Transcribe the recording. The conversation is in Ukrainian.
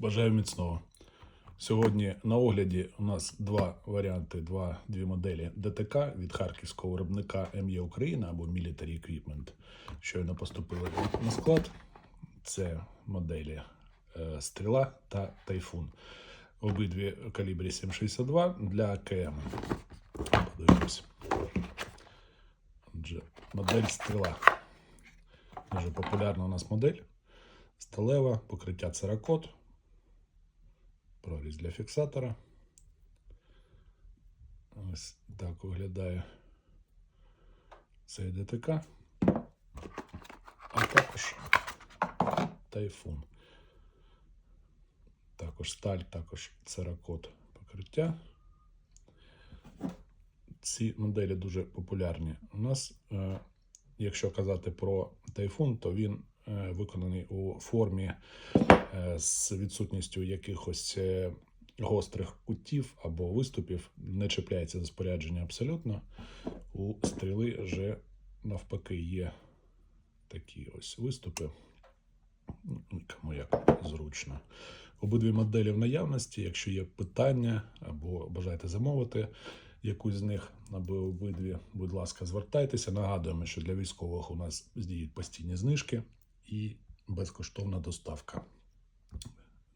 Бажаю міцного. Сьогодні на огляді у нас два варіанти, два, дві моделі ДТК від харківського виробника МЄ Україна або Military Equipment. Щойно поступили на склад. Це моделі е, Стріла та Тайфун. Обидві калібрі 762 для КМ. Подивимось. Отже, модель Стріла. Дуже популярна у нас модель. Сталева, покриття церакот, проріз для фіксатора. Ось так виглядає цей ДТК. А також тайфун. Також сталь, також церакот покриття. Ці моделі дуже популярні. У нас, е, якщо казати про тайфун, то він е, виконаний у формі з відсутністю якихось е, гострих кутів або виступів, не чіпляється за спорядження абсолютно. У стріли вже навпаки є такі ось виступи. Ну, Кому як зручно. Обидві моделі в наявності. Якщо є питання або бажаєте замовити якусь з них або обидві, будь ласка, звертайтеся. Нагадуємо, що для військових у нас діють постійні знижки і безкоштовна доставка.